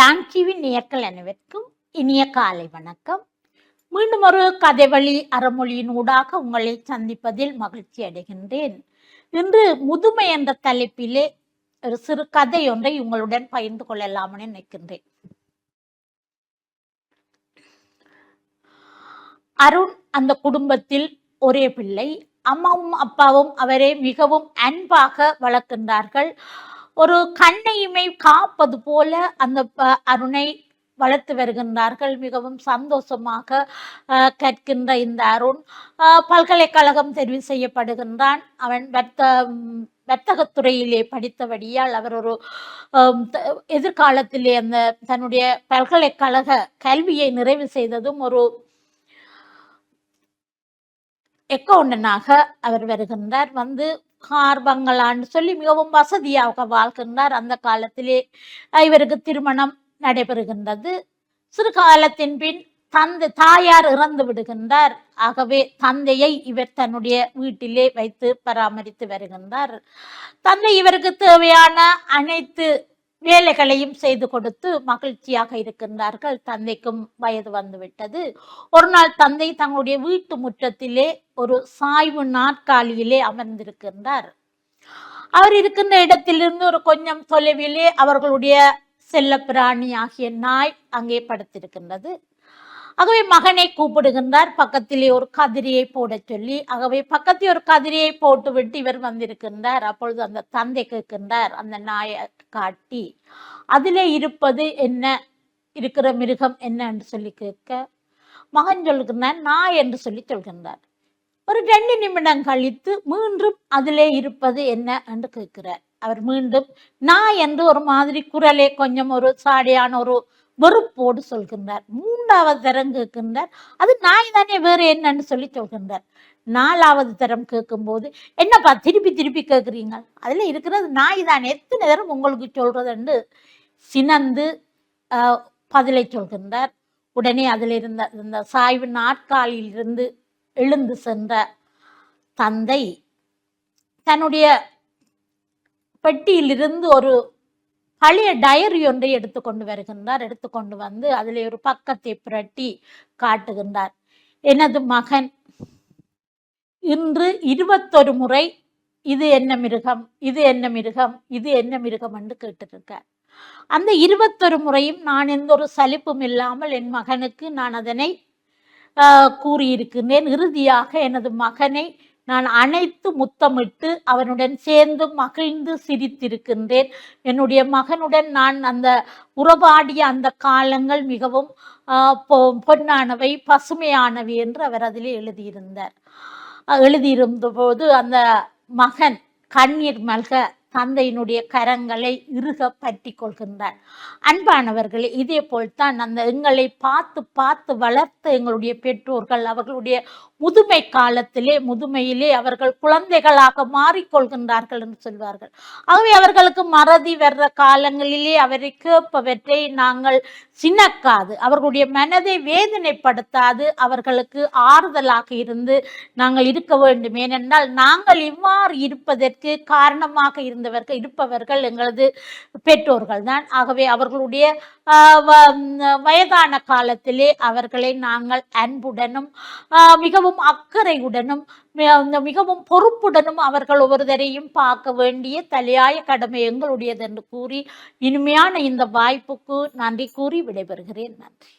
Don TV நேயர்கள் அனைவருக்கும் இனிய காலை வணக்கம். மீண்டும் ஒரு கதை வழி அறமொழியின் ஊடாக உங்களை சந்திப்பதில் மகிழ்ச்சி அடைகின்றேன். இன்று முதுமை என்ற தலைப்பிலே ஒரு சிறு கதை ஒன்றை உங்களுடன் பகிர்ந்து கொள்ளலாம்னு நினைக்கின்றேன். அருண் அந்த குடும்பத்தில் ஒரே பிள்ளை. அம்மாவும் அப்பாவும் அவரை மிகவும் அன்பாக வளர்க்கின்றார்கள். ஒரு கண்ணையுமே காப்பது போல அந்த ப- அருணை வளர்த்து வருகின்றார்கள். மிகவும் சந்தோஷமாக கற்கின்ற இந்த அருண் பல்கலைக்கழகம் தெரிவு செய்யப்படுகின்றான். அவன் வர்த்த வர்த்தகத்துறையிலே படித்தபடியால் அவர் ஒரு எதிர்காலத்திலே அந்த தன்னுடைய பல்கலைக்கழக கல்வியை நிறைவு செய்ததும் ஒரு எக்கவுண்டனாக அவர் வருகின்றார். வந்து கார்பங்களான்னு சொல்லி மிகவும் வசதியாக வாழ்கின்றார். அந்த காலத்திலே இவருக்கு திருமணம் நடைபெறுகின்றது. சிறு காலத்தின் பின் தந்தை தாயார் இறந்து விடுகின்றார். ஆகவே தந்தையை இவர் தன்னுடைய வீட்டிலே வைத்து பராமரித்து வருகின்றார். தந்தை இவருக்கு தேவையான அனைத்து வேலைகளையும் செய்து கொடுத்து மகிழ்ச்சியாக இருக்கின்றார்கள். தந்தைக்கும் வயது வந்துவிட்டது. ஒரு நாள் தந்தை தங்களுடைய வீட்டு முற்றத்திலே ஒரு சாய்வு நாற்காலியிலே அமர்ந்திருக்கின்றார். அவர் இருக்கின்ற இடத்திலிருந்து ஒரு கொஞ்சம் தொலைவிலே அவர்களுடைய செல்லப்பிராணி ஆகிய நாய் அங்கே படுத்திருக்கின்றது. ஆகவே மகனை கூப்பிடுகின்றார். பக்கத்திலே ஒரு கதிரியை போட சொல்லி ஆகவே பக்கத்தில் ஒரு கதிரியை போட்டு விட்டு இவர் வந்திருக்கின்றார். அப்பொழுது அந்த தந்தை கேட்கின்றார் அந்த நாயை காட்டி அதிலே இருப்பது என்ன? இருக்கிற மிருகம் என்ன? என்று சொல்லி கேட்க மகன் சொல்கின்றார் நாய் என்று சொல்லி சொல்கின்றார். ஒரு ரெண்டு நிமிடம் கழித்து மீண்டும் அதிலே இருப்பது என்ன? என்று கேட்கிறார். அவர் மீண்டும் நாய் என்று ஒரு மாதிரி குரலே கொஞ்சம் ஒரு சாடியான ஒரு வெறுப்போடு சொல்கின்றார். மூன்றாவது தரம் கேட்கின்றார். அது நாய் தானே வேறு என்னன்னு சொல்லி சொல்கின்றார். நாலாவது தரம் கேட்கும்போது என்னப்பா திருப்பி திருப்பி கேட்குறீங்க? அதில் இருக்கிறது நாய் தானே. எத்தனை தரம் உங்களுக்கு சொல்கிறதுண்டு சினந்து பதிலை சொல்கின்றார். உடனே அதில் இருந்த இந்த சாய்வு நாற்காலியிலிருந்து எழுந்து சென்ற தந்தை தன்னுடைய பெட்டியிலிருந்து ஒரு பழைய டயரி ஒன்றை எடுத்துக்கொண்டு வருகின்றார். எடுத்துக்கொண்டு வந்து அதில் ஒரு பக்கத்தை புரட்டி காட்டுகின்றார். எனது மகன் இன்று இருபத்தொரு முறை இது என்ன மிருகம் இது என்ன மிருகம் இது என்ன மிருகம் என்று கேட்டிருக்கார். அந்த இருபத்தொரு முறையும் நான் எந்த ஒரு சலிப்பும் இல்லாமல் என் மகனுக்கு நான் அதனை கூறியிருக்கின்றேன். இறுதியாக எனது மகனை நான் அனைத்து முத்தமிட்டு அவனுடன் சேர்ந்து மகிழ்ந்து சிரித்திருக்கின்றேன். என்னுடைய மகனுடன் நான் அந்த உறவாடிய அந்த காலங்கள் மிகவும் பொ- பொன்னானவை பசுமையானவை என்று அவர் அதில் எழுதியிருந்தார். எழுதியிருந்த போது அந்த மகன் கண்ணீர் மல்க தந்தையினுடைய கரங்களை இறுக பற்றி கொள்கின்றார். அன்பானவர்களே இதே போல்தான் அந்த எங்களை பார்த்து பார்த்து வளர்த்த எங்களுடைய பெற்றோர்கள் அவர்களுடைய முதுமை காலத்திலே முதுமையிலே அவர்கள் குழந்தைகளாக மாறிக்கொள்கின்றார்கள் என்று சொல்வார்கள். ஆகவே அவர்களுக்கு மறதி வர்ற காலங்களிலே அவரை கேட்பவற்றை நாங்கள் சினக்காது. அவர்களுடைய மனதை வேதனைப்படுத்தாது. அவர்களுக்கு ஆறுதலாக இருந்து நாங்கள் இருக்க வேண்டும். ஏனென்றால் நாங்கள் இவ்வாறு இருப்பதற்கு காரணமாக இருந்த இருந்தவர்கள் இருப்பவர்கள் எங்களது பெற்றோர்கள் தான். ஆகவே அவர்களுடைய ஆஹ், வ- வயதான காலத்திலே அவர்களை நாங்கள் அன்புடனும் ஆஹ், மிகவும் அக்கறையுடனும் மிகவும் பொறுப்புடனும் அவர்கள் ஒவ்வொருவரையும் பார்க்க வேண்டிய தலையாய கடமை எங்களுடையது என்று கூறி இனிமையான இந்த வாய்ப்புக்கு நன்றி கூறி விடைபெறுகிறேன். நன்றி.